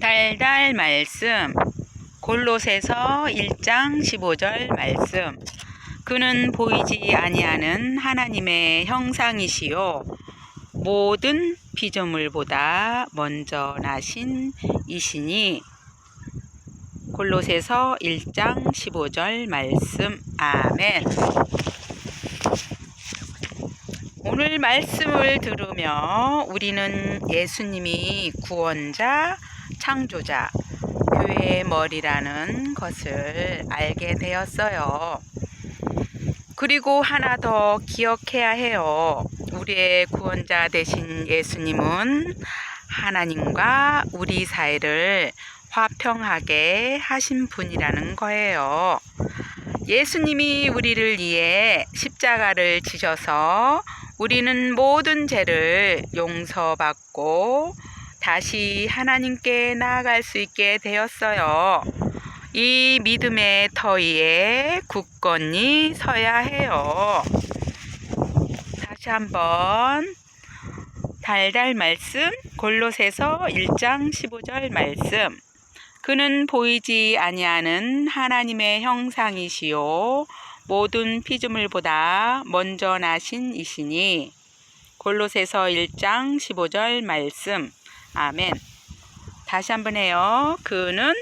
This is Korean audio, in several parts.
달달 말씀. 골로새서 1장 15절 말씀. 그는 보이지 아니하는 하나님의 형상이시요. 모든 피조물보다 먼저 나신 이시니. 골로새서 1장 15절 말씀. 아멘. 오늘 말씀을 들으며 우리는 예수님이 구원자, 창조자, 교회의 머리라는 것을 알게 되었어요. 그리고 하나 더 기억해야 해요. 우리의 구원자 되신 예수님은 하나님과 우리 사이를 화평하게 하신 분이라는 거예요. 예수님이 우리를 위해 십자가를 지셔서 우리는 모든 죄를 용서받고 다시 하나님께 나아갈 수 있게 되었어요. 이 믿음의 터 위에 굳건히 서야 해요. 다시 한번 달달 말씀 골로새서 1장 15절 말씀 그는 보이지 아니하는 하나님의 형상이시요 모든 피조물보다 먼저 나신 이시니 골로새서 1장 15절 말씀 아멘. 다시 한번 해요. 그는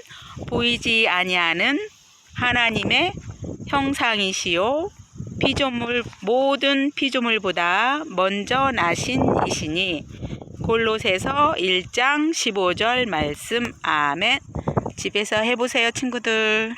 보이지 아니하는 하나님의 형상이시요. 피조물 모든 피조물보다 먼저 나신 이시니 골로새서 1장 15절 말씀. 아멘. 집에서 해 보세요 친구들